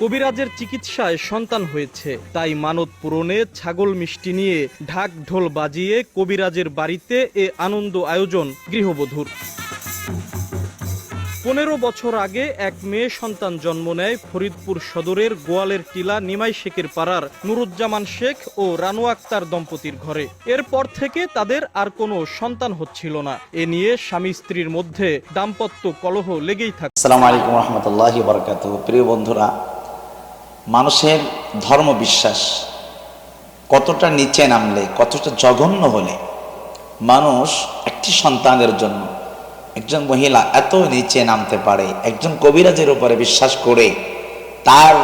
কবিরাজের চিকিৎসায় সন্তান হয়েছে। তাই মানত পূরণে ছাগল মিষ্টি নিয়ে ঢাক ঢোল বাজিয়ে কবিরাজের বাড়িতে এ আনন্দ আয়োজন গৃহবধূর। পনেরো বছর আগে এক মেয়ে সন্তান জন্ম নেয় ফরিদপুর সদরের গোয়ালের টিলা নিমাই শেখের পাড়ার নুরুজ্জামান শেখ ও রানু আক্তার দম্পতির ঘরে। এরপর থেকে তাদের আর কোনো সন্তান হচ্ছিল না। এ নিয়ে স্বামী স্ত্রীর মধ্যে দাম্পত্য কলহ লেগেই থাকে। আসসালামু আলাইকুম রহমতুল্লাহি বরকাত প্রিয় বন্ধুরা মানুষের ধর্ম বিশ্বাস কতটা নিচে নামলে, কতটা জঘন্য হলে মানুষ একটি সন্তানের জন্য একজন মহিলা এত নিচে নামতে পারে, একজন কবিরাজের উপরে বিশ্বাস করে, তার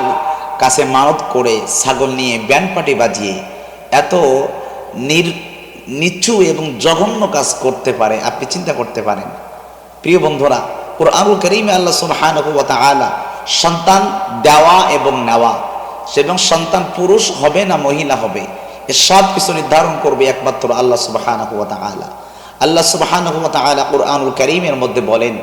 কাছে মানত করে, ছাগল নিয়ে ব্যান্ড পাটি বাজিয়ে এত নির, নিচু এবং জঘন্য কাজ করতে পারে, আপনি চিন্তা করতে পারেন। প্রিয় বন্ধুরা, কোরআনুল করিমে আল্লাহ সুবহানাহু ওয়া তাআলা সন্তান দেওয়া এবং নেওয়া। এবং সন্তান পুরুষ হবে না মহিলা হবে, এ সব কিছু নির্ধারণ করবে একমাত্র আল্লাহ সুবহানাহু ওয়া তাআলা। আল্লাহ সুবহানাহু ওয়া তাআলা কোরআনুল করিমের মধ্যে বলেন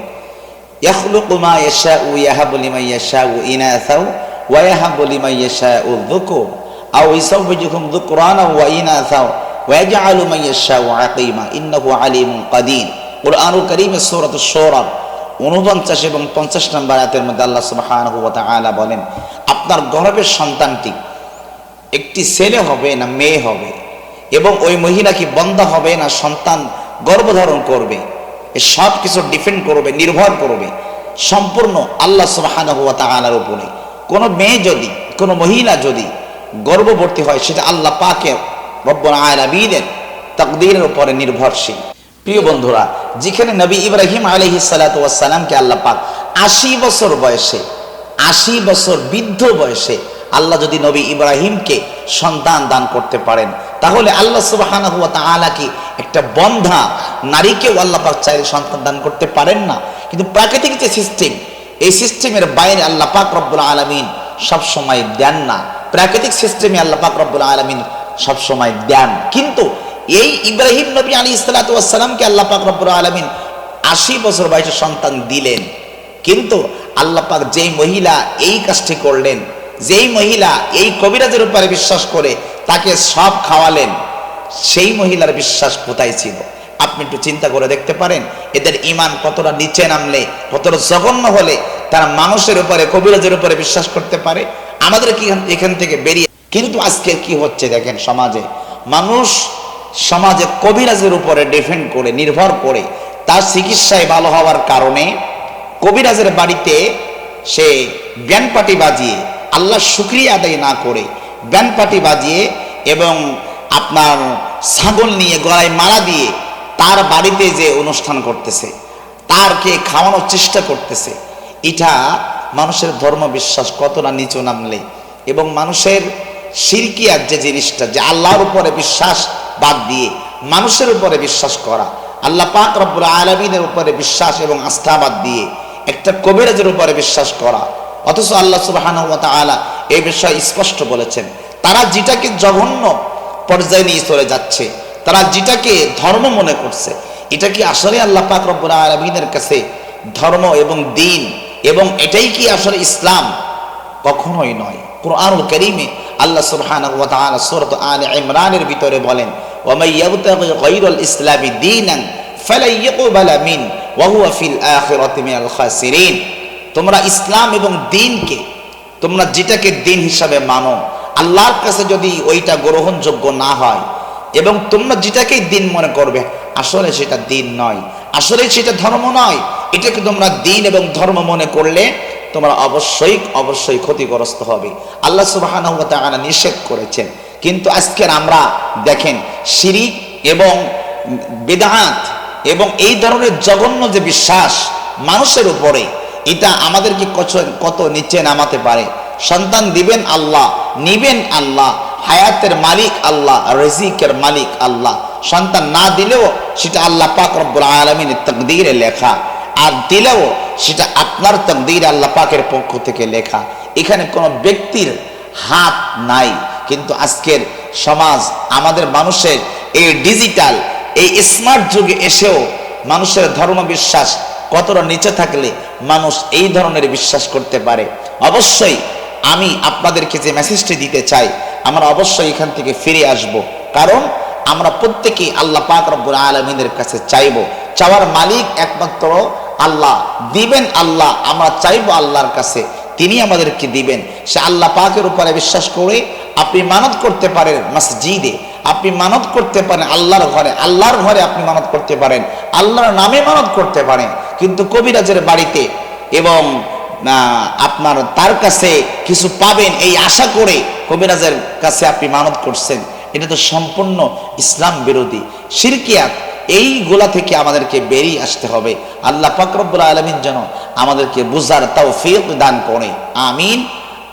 সূরাত শুরা উনপঞ্চাশ এবং পঞ্চাশ নম্বর আয়াতের মধ্যে আল্লাহ সুবহানাহু ওয়া তাআলা বলেন, আপনার গর্ভের সন্তানটি একটি ছেলে হবে না মেয়ে হবে? এবং ওই মহিলা কি বন্ধ হবে না সন্তান গর্ভধারণ করবে? সব কিছু ডিপেন্ড করবে, নির্ভর করবে, সম্পূর্ণ আল্লাহ সুবহানাহু ওয়া তাআলার উপরে। কোনো মেয়ে যদি, কোনো মহিলা যদি গর্ভবতী হয়, সেটা আল্লাহ পাকে রব্বুল আলামিনের তাকদীরের উপরে নির্ভরশীল। প্রিয় বন্ধুরা, যেখানে নবী ইব্রাহিম আলহি সালাতামকে আল্লাহ পাক আশি বছর বয়সে, আশি বছর বৃদ্ধ বয়সে আল্লাহ যদি নবী ইব্রাহিমকে সন্তান দান করতে পারেন, তাহলে আল্লাহ সুবাহানা হুয়া কি একটা বন্ধা নারীকেও আল্লাহ পাক চাইলে সন্তান দান করতে পারেন না। কিন্তু প্রাকৃতিক যে সিস্টেম এই সিস্টেমের বাইরে আল্লাহ পাক রব্বুল আলমিন সবসময় দেন না। প্রাকৃতিক সিস্টেমে আল্লাহ পাক রব্বুল আলমিন সবসময় দেন। কিন্তু এই ইব্রাহিম নবী আলী ইসলাতামকে আল্লাহ পাক রব্বুল আলমিন আশি বছর বয়সে সন্তান দিলেন। কিন্তু আল্লাহ পাক যেই মহিলা এই কাজটি করলেন, যেই মহিলা এই কবিরাজের উপরে বিশ্বাস করে তাকে সব খাওয়ালেন, সেই মহিলার বিশ্বাস কোথায় ছিল? আপনি একটু চিন্তা করে দেখতে পারেন, এদের ইমান কতটা নিচে নামলে, কতটা জঘন্য হলে তারা মানুষের উপরে, কবিরাজের উপরে বিশ্বাস করতে পারে? আমাদের কি এখান থেকে বেরিয়ে কিন্তু আজকে কি হচ্ছে দেখেন সমাজে? মানুষ সমাজে কবিরাজের উপরে ডিপেন্ড করে, নির্ভর করে, তার চিকিৎসায় ভালো হওয়ার কারণে কবিরাজের বাড়িতে সে ব্যান্ড পাটি বাজিয়ে আল্লাহ শুক্রিয়া আদায় না করে ব্যান্ড পাটি বাজিয়ে এবং আপনার ছাগল নিয়ে গলায় মারা দিয়ে তার বাড়িতে যে অনুষ্ঠান করতেছে, তারকে খাওয়ানোর চেষ্টা করতেছে, এটা মানুষের ধর্ম বিশ্বাস কতটা নিচু নামলে এবং মানুষের সিরকিয়ার যে জিনিসটা, যে আল্লাহর উপরে বিশ্বাস বাদ দিয়ে মানুষের উপরে বিশ্বাস করা, আল্লাহ পাক রব্বুল আলমিনের উপরে বিশ্বাস এবং আস্থা বাদ দিয়ে একটা কবিরাজের উপরে বিশ্বাস করা। অথচ আল্লাহ সুবাহান আলা এই বিষয়ে স্পষ্ট বলেছেন, তারা যেটাকে জঘন্য পর্যায়ে নিয়ে চলে যাচ্ছে, তারা যেটাকে ধর্ম মনে করছে, এটা কি আসলে আল্লাহ পাক রব্বুল আলমিনের কাছে ধর্ম এবং দিন এবং এটাই কি আসলে ইসলাম? কখনোই নয়। কোরআনুল করিমে আল্লাহ সুবহানাহু ওয়া সূরাত আলে ইমরানের ভিতরে বলেন মাই ইয়াবতাগি গায়রাল ইসলামি দীনান ফালা ইয়াকবালা মিন ওয়া হুয়া ফিল আখিরাতি মিনাল তোমরা ইসলাম এবং দিনকে, তোমরা যেটাকে দিন হিসাবে মানো, আল্লাহর কাছে যদি ওইটা গ্রহণযোগ্য না হয় এবং তোমরা যেটাকেই দিন মনে করবে, আসলে সেটা দিন নয়। আসলে সেটা ধর্ম নয়। এটাকে তোমরা দিন এবং ধর্ম মনে করলে তোমরা অবশ্যই অবশ্যই ক্ষতিগ্রস্ত হবে। আল্লাহ সুবাহানা নিষেধ করেছেন। কিন্তু আজকের আমরা দেখেন শিরিক এবং বেদাহাত এবং এই ধরনের জঘন্য যে বিশ্বাস মানুষের উপরে, এটা আমাদেরকে কত কত নিচে নামাতে পারে। সন্তান দিবেন আল্লাহ, নিবেন আল্লাহ, হায়াতের মালিক আল্লাহ, রেজিকের মালিক আল্লাহ। সন্তান না দিলেও সেটা আল্লাহ পাক রব্বুল আলমিনের তকদিরে লেখা। আর দিলেও সেটা আপনার তকদির আল্লাহ পাকের পক্ষ থেকে লেখা। এখানে কোনো ব্যক্তির হাত নাই। কিন্তু আজকের সমাজ, আমাদের মানুষের এই ডিজিটাল এই স্মার্ট যুগে এসেও মানুষের ধর্ম বিশ্বাস কতটা নিচে থাকলে মানুষ এই ধরনের বিশ্বাস করতে পারে? অবশ্যই আমি আপনাদেরকে যে মেসেজটি দিতে চাই, আমরা অবশ্যই এখান থেকে ফিরে আসব। কারণ আমরা প্রত্যেকেই আল্লাহ পাক রব্বুল আলমিনের কাছে চাইব। চাওয়ার মালিক একমাত্র আল্লাহ। দিবেন আল্লাহ, আমরা চাইব আল্লাহর কাছে। তিনি আমাদেরকে দিবেন। সে আল্লাহ পাকের উপরে বিশ্বাস করে আপনি মানত করতে পারেন মসজিদে, আপনি মানত করতে পারেন আল্লাহর ঘরে আল্লাহর ঘরে আপনি মানত করতে পারেন, আল্লাহর নামে মানত করতে পারেন। কিন্তু কবিরাজের বাড়িতে এবং আপনার তার কাছে কিছু পাবেন এই আশা করে কবিরাজের কাছে আপনি মানত করছেন। এটা তো সম্পূর্ণ ইসলাম বিরোধী। শিরকিয়াত এইগুলা থেকে আমাদেরকে বেরিয়ে আসতে হবে। আল্লাহ ফাকরবুল আলমিন যেন আমাদেরকে বুঝার তাও দান করে। আমিন।